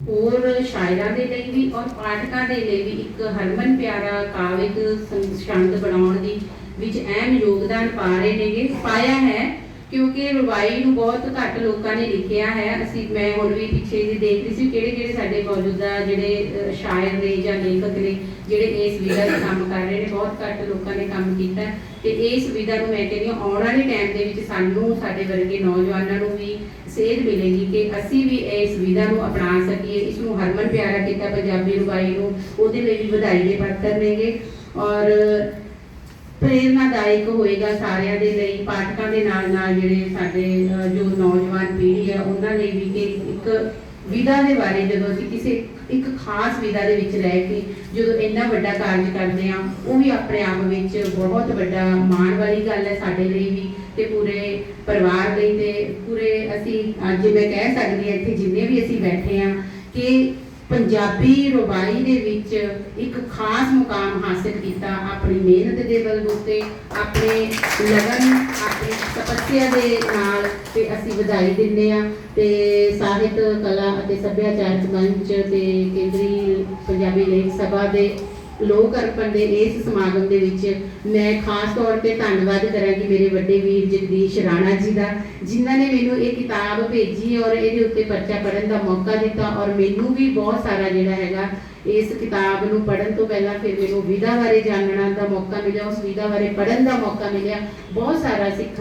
ਹੋਰ ਸ਼ਾਇਰਾਂ ਦੇ ਲਈ ਵੀ ਔਰ ਪਾਠਕਾਂ ਦੇ ਲਈ ਵੀ ਇੱਕ ਹਰਮਨ ਪਿਆਰਾ ਕਾਵਿਕ ਸੰ- ਬਣਾਉਣ ਦੀ ਵਿੱਚ ਅਹਿਮ ਯੋਗਦਾਨ ਪਾ ਰਹੇ ਨੇਗੇ। ਪਾਇਆ ਹੈ ਕਿਉਂਕਿ ਰਵਾਈ ਨੂੰ ਬਹੁਤ ਘੱਟ ਲੋਕਾਂ ਨੇ ਲਿਖਿਆ ਹੈ। ਅਸੀਂ, ਮੈਂ ਹੁਣ ਵੀ ਪਿੱਛੇ ਜੀ ਦੇਖ ਰਹੀ ਸੀ ਕਿਹੜੇ ਕਿਹੜੇ ਸਾਡੇ ਮੌਜੂਦਾ ਜਿਹੜੇ ਸ਼ਾਇਰ ਨੇ ਜਾਂ ਲੇਖਕ ਨੇ, ਜਿਹੜੇ ਇਸ ਵਿਧਾ ਦਾ ਕੰਮ ਕਰ ਰਹੇ ਨੇ, ਬਹੁਤ ਘੱਟ ਲੋਕਾਂ ਨੇ ਕੰਮ ਕੀਤਾ ਤੇ ਇਸ ਵਿਧਾ ਨੂੰ ਮੈਂ ਕਹਿੰਦੀ ਹਾਂ, ਆਉਣ ਵਾਲੇ ਟਾਈਮ ਦੇ ਵਿੱਚ ਸਾਨੂੰ, ਸਾਡੇ ਵਰਗੇ ਨੌਜਵਾਨਾਂ ਨੂੰ ਵੀ ਸੇਧ ਮਿਲੇਗੀ ਕਿ ਅਸੀਂ ਵੀ ਇਸ ਵਿਧਾ ਨੂੰ ਅਪਣਾ ਸਕੀਏ। ਇਸ ਨੂੰ ਹਰਮਨ ਪਿਆਰਾ ਕੀਤਾ, ਪੰਜਾਬੀ ਰਵਾਈ ਨੂੰ, ਉਹਦੇ ਲਈ ਵੀ ਵਧਾਈ ਦੇ ਪਾਤਰ ਨੇਗੇ। ਔਰ ਪ੍ਰੇਰਨਾਦਾਇਕ ਹੋਏਗਾ ਸਾਰਿਆਂ ਦੇ ਲਈ, ਪਾਠਕਾਂ ਦੇ ਨਾਲ ਨਾਲ ਜਿਹੜੇ ਸਾਡੇ ਜੋ ਨੌਜਵਾਨ ਪੀੜ੍ਹੀ ਹੈ ਉਹਨਾਂ ਲਈ ਵੀ ਕਿ ਇੱਕ ਵਿਧਾ ਦੇ ਬਾਰੇ ਜਦੋਂ ਅਸੀਂ ਕਿਸੇ ਇੱਕ ਖਾਸ ਵਿਧਾ ਦੇ ਵਿੱਚ ਰਹਿ ਕੇ ਜਦੋਂ ਇੰਨਾ ਵੱਡਾ ਕਾਰਜ ਕਰਦੇ ਆ ਉਹ ਵੀ ਆਪਣੇ ਆਪ ਵਿੱਚ ਬਹੁਤ ਵੱਡਾ ਮਾਣ ਵਾਲੀ ਗੱਲ ਹੈ ਸਾਡੇ ਲਈ ਵੀ ਤੇ ਪੂਰੇ ਪਰਿਵਾਰ ਲਈ ਤੇ ਪੂਰੇ ਅਸੀਂ, ਅੱਜ ਮੈਂ ਕਹਿ ਸਕਦੀ ਹਾਂ ਇੱਥੇ ਜਿੰਨੇ ਵੀ ਅਸੀਂ ਬੈਠੇ ਆ ਕਿ ਪੰਜਾਬੀ ਰਵਾਈ ਦੇ ਵਿੱਚ ਇੱਕ ਖਾਸ ਮੁਕਾਮ ਹਾਸਲ ਕੀਤਾ ਆਪਣੀ ਮਿਹਨਤ ਦੇ ਬਲਬੂਤੇ ਆਪਣੇ ਲਗਨ, ਆਪਣੀ ਤਪੱਸਿਆ ਦੇ ਨਾਲ ਤੇ ਅਸੀਂ ਵਧਾਈ ਦਿੰਦੇ ਆ ਤੇ ਸਾਹਿਤ, ਕਲਾ ਅਤੇ ਸੱਭਿਆਚਾਰਕ ਮੰਚ ਤੇ ਕੇਂਦਰੀ ਪੰਜਾਬੀ ਲੇਖ ਸਭਾ ਦੇ ਲੋਕ ਅਰਪਣ ਦੇ ਇਸ ਸਮਾਗਮ ਦੇ ਵਿੱਚ ਮੈਂ ਖਾਸ ਤੌਰ ਤੇ ਧੰਨਵਾਦ ਕਰਾਂਗੀ ਮੇਰੇ ਵੱਡੇ ਵੀਰ ਜਗਦੀਸ਼ ਰਾਣਾ ਜੀ ਦਾ, ਜਿਨ੍ਹਾਂ ਨੇ ਮੈਨੂੰ ਇਹ ਕਿਤਾਬ ਭੇਜੀ ਔਰ ਇਹਦੇ ਉੱਤੇ ਪਰਚਾ ਪੜਨ ਦਾ ਮੌਕਾ ਦਿੱਤਾ ਔਰ ਮੈਨੂੰ ਵੀ ਬਹੁਤ ਸਾਰਾ ਜਿਹੜਾ ਹੈਗਾ ਇਸ ਕਿਤਾਬ ਨੂੰ ਪੜਨ ਤੋਂ ਪਹਿਲਾਂ ਫਿਰ ਮੈਨੂੰ ਵਿਧਾ ਬਾਰੇ ਜਾਣਨ ਦਾ ਮੌਕਾ ਮਿਲਿਆ, ਉਸ ਵਿਧਾ ਬਾਰੇ ਪੜਨ ਦਾ ਮੌਕਾ ਮਿਲਿਆ, ਬਹੁਤ ਸਾਰਾ ਸਿੱਖਣ